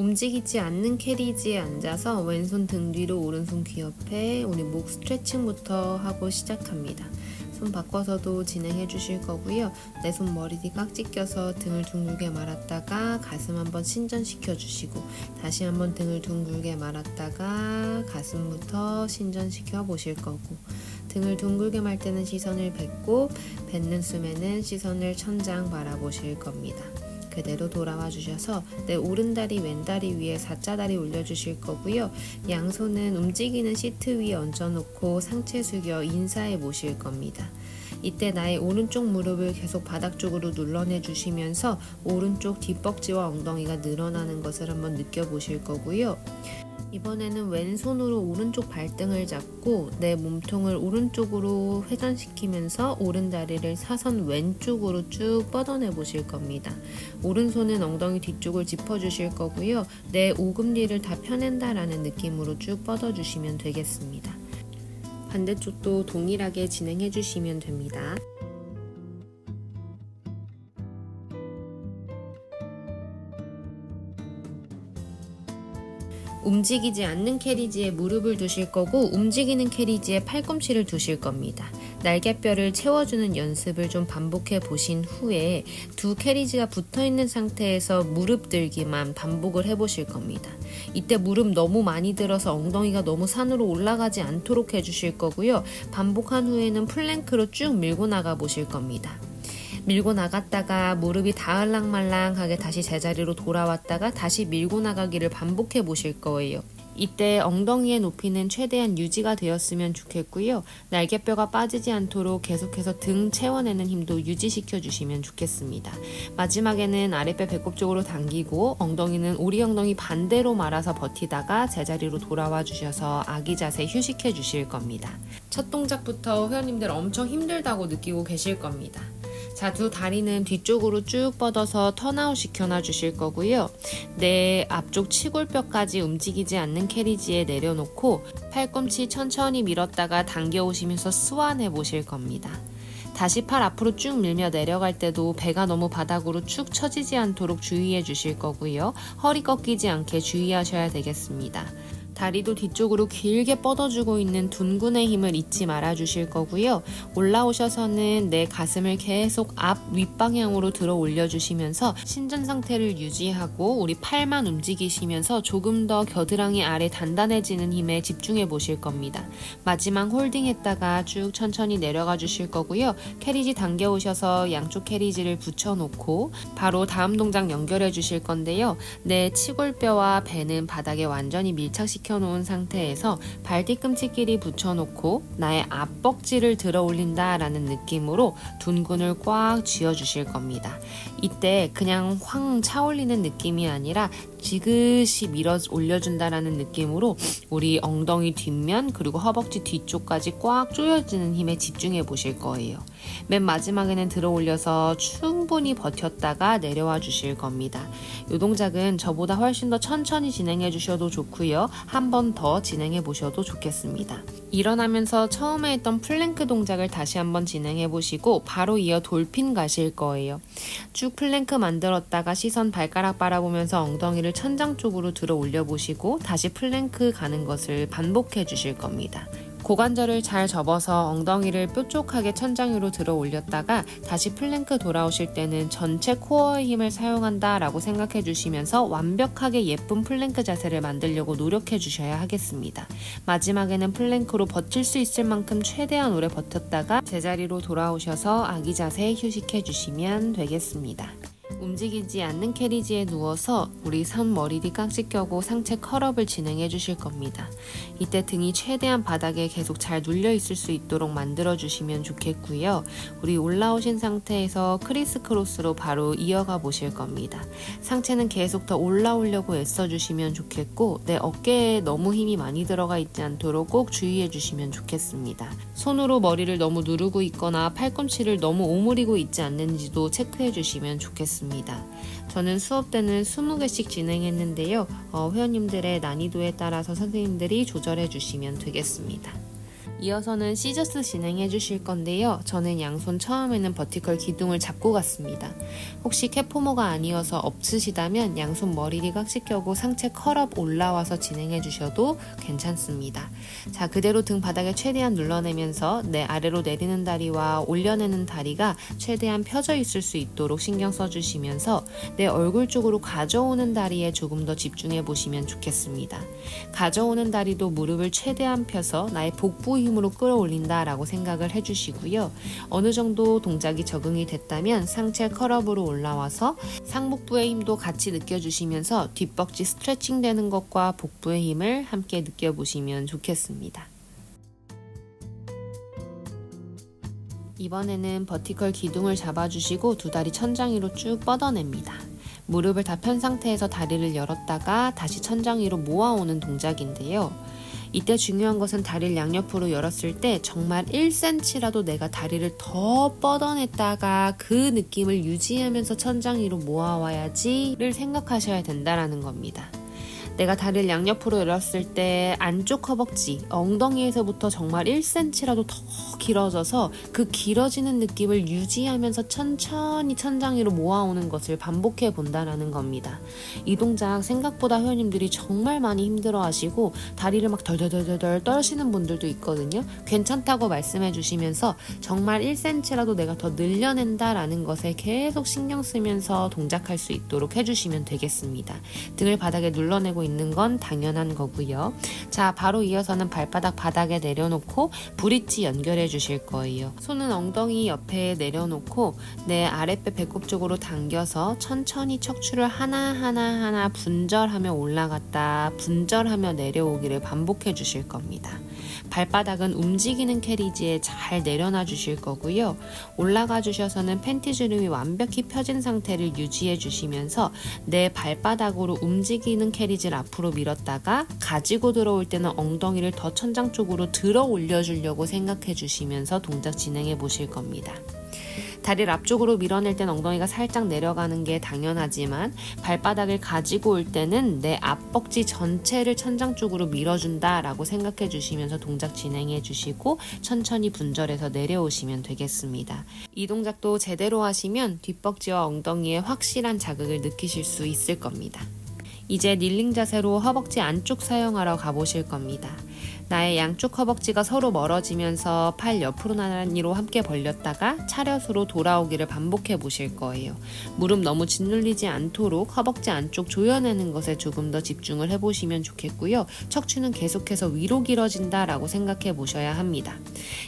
움직이지 않는 캐리지에 앉아서 왼손 등 뒤로 오른손 귀 옆에 우리 목 스트레칭부터 하고 시작합니다. 손 바꿔서도 진행해 주실 거고요. 내 손 머리 뒤 깍지 껴서 등을 둥글게 말았다가 가슴 한번 신전시켜 주시고 다시 한번 등을 둥글게 말았다가 가슴부터 신전시켜 보실 거고 등을 둥글게 말 때는 시선을 뱉고 뱉는 숨에는 시선을 천장 바라보실 겁니다. 그대로 돌아와 주셔서 내 오른다리 왼다리 위에 사자다리 올려주실 거고요. 양손은 움직이는 시트 위에 얹어놓고 상체 숙여 인사해 보실 겁니다. 이때 나의 오른쪽 무릎을 계속 바닥 쪽으로 눌러내 주시면서 오른쪽 뒷벅지와 엉덩이가 늘어나는 것을 한번 느껴보실 거고요. 이번에는 왼손으로 오른쪽 발등을 잡고 내 몸통을 오른쪽으로 회전시키면서 오른다리를 사선 왼쪽으로 쭉 뻗어내 보실 겁니다. 오른손은 엉덩이 뒤쪽을 짚어주실 거고요. 내 오금니를 다 펴낸다라는 느낌으로 쭉 뻗어주시면 되겠습니다. 반대쪽도 동일하게 진행해 주시면 됩니다. 움직이지 않는 캐리지에 무릎을 두실 거고 움직이는 캐리지에 팔꿈치를 두실 겁니다. 날개뼈를 채워주는 연습을 좀 반복해 보신 후에 두 캐리지가 붙어 있는 상태에서 무릎 들기만 반복을 해 보실 겁니다. 이때 무릎 너무 많이 들어서 엉덩이가 너무 산으로 올라가지 않도록 해 주실 거고요. 반복한 후에는 플랭크로 쭉 밀고 나가 보실 겁니다. 밀고 나갔다가 무릎이 다을랑말랑하게 다시 제자리로 돌아왔다가 다시 밀고 나가기를 반복해 보실 거예요. 이때 엉덩이의 높이는 최대한 유지가 되었으면 좋겠고요. 날개뼈가 빠지지 않도록 계속해서 등 채워내는 힘도 유지시켜 주시면 좋겠습니다. 마지막에는 아랫배 배꼽 쪽으로 당기고 엉덩이는 오리 엉덩이 반대로 말아서 버티다가 제자리로 돌아와 주셔서 아기 자세 휴식해 주실 겁니다. 첫 동작부터 회원님들 엄청 힘들다고 느끼고 계실 겁니다. 자, 두 다리는 뒤쪽으로 쭉 뻗어서 턴아웃 시켜놔 주실 거고요. 내 앞쪽 치골뼈까지 움직이지 않는 캐리지에 내려놓고 팔꿈치 천천히 밀었다가 당겨 오시면서 스완해 보실 겁니다. 다시 팔 앞으로 쭉 밀며 내려갈 때도 배가 너무 바닥으로 축 처지지 않도록 주의해 주실 거고요. 허리 꺾이지 않게 주의하셔야 되겠습니다. 다리도 뒤쪽으로 길게 뻗어주고 있는 둔근의 힘을 잊지 말아 주실 거고요. 올라오셔서는 내 가슴을 계속 앞 윗방향으로 들어 올려 주시면서 신전 상태를 유지하고 우리 팔만 움직이시면서 조금 더 겨드랑이 아래 단단해지는 힘에 집중해 보실 겁니다. 마지막 홀딩 했다가 쭉 천천히 내려가 주실 거고요. 캐리지 당겨 오셔서 양쪽 캐리지를 붙여 놓고 바로 다음 동작 연결해 주실 건데요. 내 치골뼈와 배는 바닥에 완전히 밀착시켜 놓은 상태에서 발 뒤꿈치끼리 붙여놓고 나의 앞벅지를 들어 올린다 라는 느낌으로 둔근을 꽉 쥐어 주실 겁니다. 이때 그냥 황 차올리는 느낌이 아니라 지그시 밀어 올려준다라는 느낌으로 우리 엉덩이 뒷면 그리고 허벅지 뒤쪽까지 꽉 조여지는 힘에 집중해 보실 거예요. 맨 마지막에는 들어 올려서 충분히 버텼다가 내려와 주실 겁니다. 이 동작은 저보다 훨씬 더 천천히 진행해 주셔도 좋고요. 한 번 더 진행해 보셔도 좋겠습니다. 일어나면서 처음에 했던 플랭크 동작을 다시 한번 진행해 보시고 바로 이어 돌핀 가실 거예요. 쭉 플랭크 만들었다가 시선 발가락 바라보면서 엉덩이를 천장 쪽으로 들어 올려 보시고 다시 플랭크 가는 것을 반복해 주실 겁니다. 고관절을 잘 접어서 엉덩이를 뾰족하게 천장 위로 들어 올렸다가 다시 플랭크 돌아오실 때는 전체 코어의 힘을 사용한다 라고 생각해 주시면서 완벽하게 예쁜 플랭크 자세를 만들려고 노력해 주셔야 하겠습니다. 마지막에는 플랭크로 버틸 수 있을 만큼 최대한 오래 버텼다가 제자리로 돌아오셔서 아기 자세 휴식해 주시면 되겠습니다. 움직이지 않는 캐리지에 누워서 우리 손 머리 뒤 깍지 껴고 상체 컬업을 진행해 주실 겁니다. 이때 등이 최대한 바닥에 계속 잘 눌려 있을 수 있도록 만들어 주시면 좋겠고요. 우리 올라오신 상태에서 크리스 크로스로 바로 이어가 보실 겁니다. 상체는 계속 더 올라오려고 애써 주시면 좋겠고 내 어깨에 너무 힘이 많이 들어가 있지 않도록 꼭 주의해 주시면 좋겠습니다. 손으로 머리를 너무 누르고 있거나 팔꿈치를 너무 오므리고 있지 않는지도 체크해 주시면 좋겠 습니다. 저는 수업 때는 20개씩 진행했는데요. 어, 회원님들의 난이도에 따라서 선생님들이 조절해 주시면 되겠습니다. 이어서는 시저스 진행해 주실 건데요. 저는 양손 처음에는 버티컬 기둥을 잡고 갔습니다. 혹시 캐포머가 아니어서 없으시다면 양손 머리를 껴고 상체 컬업 올라와서 진행해 주셔도 괜찮습니다. 자, 그대로 등 바닥에 최대한 눌러내면서 내 아래로 내리는 다리와 올려내는 다리가 최대한 펴져 있을 수 있도록 신경 써 주시면서 내 얼굴 쪽으로 가져오는 다리에 조금 더 집중해 보시면 좋겠습니다. 가져오는 다리도 무릎을 최대한 펴서 나의 복부 힘 으로 끌어올린다 라고 생각을 해주시고요. 어느 정도 동작이 적응이 됐다면 상체 컬업으로 올라와서 상복부의 힘도 같이 느껴주시면서 뒷벅지 스트레칭 되는 것과 복부의 힘을 함께 느껴보시면 좋겠습니다. 이번에는 버티컬 기둥을 잡아주시고 두 다리 천장 위로 쭉 뻗어냅니다. 무릎을 다 편 상태에서 다리를 열었다가 다시 천장 위로 모아오는 동작인데요. 이때 중요한 것은 다리를 양옆으로 열었을 때 정말 1cm라도 내가 다리를 더 뻗어냈다가 그 느낌을 유지하면서 천장 위로 모아와야지를 생각하셔야 된다라는 겁니다. 내가 다리를 양옆으로 열었을 때 안쪽 허벅지, 엉덩이에서부터 정말 1cm라도 더 길어져서 그 길어지는 느낌을 유지하면서 천천히 천장 위로 모아오는 것을 반복해 본다라는 겁니다. 이 동작 생각보다 회원님들이 정말 많이 힘들어 하시고 다리를 막 덜덜덜덜 떨시는 분들도 있거든요. 괜찮다고 말씀해 주시면서 정말 1cm라도 내가 더 늘려낸다라는 것에 계속 신경 쓰면서 동작할 수 있도록 해주시면 되겠습니다. 등을 바닥에 눌러내고 있는 건 당연한 거고요. 자, 바로 이어서는 발바닥 바닥에 내려놓고 브릿지 연결해 주실 거예요. 손은 엉덩이 옆에 내려놓고 내 아랫배 배꼽 쪽으로 당겨서 천천히 척추를 하나하나 하나 분절하며 올라갔다 분절하며 내려오기를 반복해 주실 겁니다. 발바닥은 움직이는 캐리지에 잘 내려놔 주실 거고요. 올라가 주셔서는 팬티 주름이 완벽히 펴진 상태를 유지해 주시면서 내 발바닥으로 움직이는 캐리지를 앞으로 밀었다가 가지고 들어올 때는 엉덩이를 더 천장 쪽으로 들어 올려 주려고 생각해 주시면서 동작 진행해 보실 겁니다. 다리를 앞쪽으로 밀어낼 땐 엉덩이가 살짝 내려가는 게 당연하지만 발바닥을 가지고 올 때는 내 앞벅지 전체를 천장 쪽으로 밀어준다라고 생각해 주시면서 동작 진행해 주시고 천천히 분절해서 내려오시면 되겠습니다. 이 동작도 제대로 하시면 뒷벅지와 엉덩이에 확실한 자극을 느끼실 수 있을 겁니다. 이제 닐링 자세로 허벅지 안쪽 사용하러 가보실 겁니다. 나의 양쪽 허벅지가 서로 멀어지면서 팔 옆으로 나란히로 함께 벌렸다가 차렷으로 돌아오기를 반복해 보실 거예요. 무릎 너무 짓눌리지 않도록 허벅지 안쪽 조여내는 것에 조금 더 집중을 해보시면 좋겠고요. 척추는 계속해서 위로 길어진다라고 생각해 보셔야 합니다.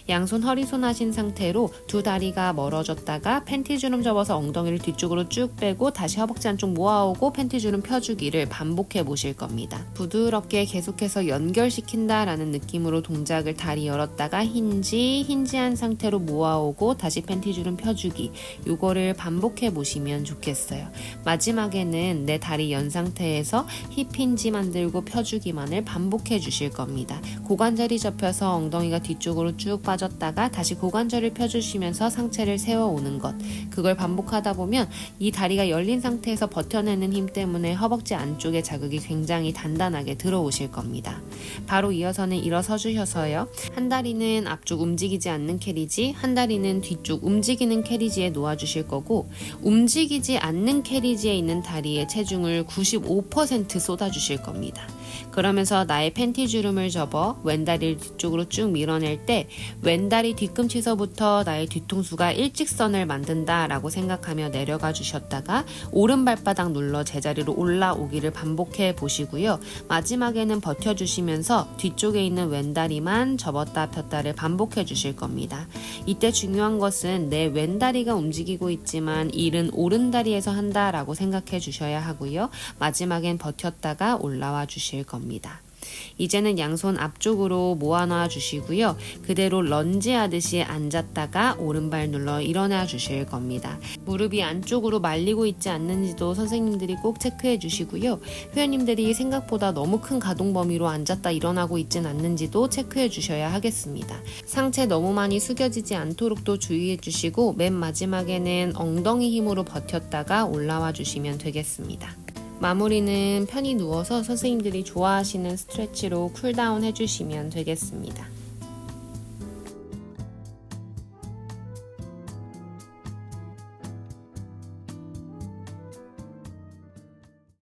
양손 허리손 하신 상태로 두 다리가 멀어졌다가 팬티 주름 접어서 엉덩이를 뒤쪽으로 쭉 빼고 다시 허벅지 안쪽 모아오고 팬티 주름 펴주기를 반복해 보실 겁니다. 부드럽게 계속해서 연결시킨다라는 느낌으로 동작을 다리 열었다가 힌지, 힌지한 상태로 모아오고 다시 팬티 주름 펴주기 요거를 반복해 보시면 좋겠어요. 마지막에는 내 다리 연 상태에서 힙 힌지 만들고 펴주기만을 반복해 주실 겁니다. 고관절이 접혀서 엉덩이가 뒤쪽으로 쭉 빠졌다가 다시 고관절을 펴주시면서 상체를 세워오는 것 그걸 반복하다 보면 이 다리가 열린 상태에서 버텨내는 힘 때문에 허벅지 안쪽에 자극이 굉장히 단단하게 들어오실 겁니다. 바로 이어서는 일어서 주셔서요. 한 다리는 앞쪽 움직이지 않는 캐리지, 한 다리는 뒤쪽 움직이는 캐리지에 놓아 주실 거고 움직이지 않는 캐리지에 있는 다리에 체중을 95% 쏟아 주실 겁니다. 그러면서 나의 팬티 주름을 접어 왼다리를 뒤쪽으로 쭉 밀어낼 때 왼다리 뒤꿈치서부터 나의 뒤통수가 일직선을 만든다라고 생각하며 내려가 주셨다가 오른 발바닥 눌러 제자리로 올라오기를 반복해 보시고요. 마지막에는 버텨 주시면서 뒤 있는 왼다리만 접었다 폈다를 반복해 주실 겁니다. 이때 중요한 것은 내 왼다리가 움직이고 있지만 일은 오른다리에서 한다라고 생각해 주셔야 하고요. 마지막엔 버텼다가 올라와 주실 겁니다. 이제는 양손 앞쪽으로 모아놔 주시고요. 그대로 런지 하듯이 앉았다가 오른발 눌러 일어나 주실 겁니다. 무릎이 안쪽으로 말리고 있지 않는지도 선생님들이 꼭 체크해 주시고요. 회원님들이 생각보다 너무 큰 가동 범위로 앉았다 일어나고 있진 않는지도 체크해 주셔야 하겠습니다. 상체 너무 많이 숙여지지 않도록도 주의해 주시고 맨 마지막에는 엉덩이 힘으로 버텼다가 올라와 주시면 되겠습니다. 마무리는 편히 누워서 선생님들이 좋아하시는 스트레치로 쿨다운 해주시면 되겠습니다.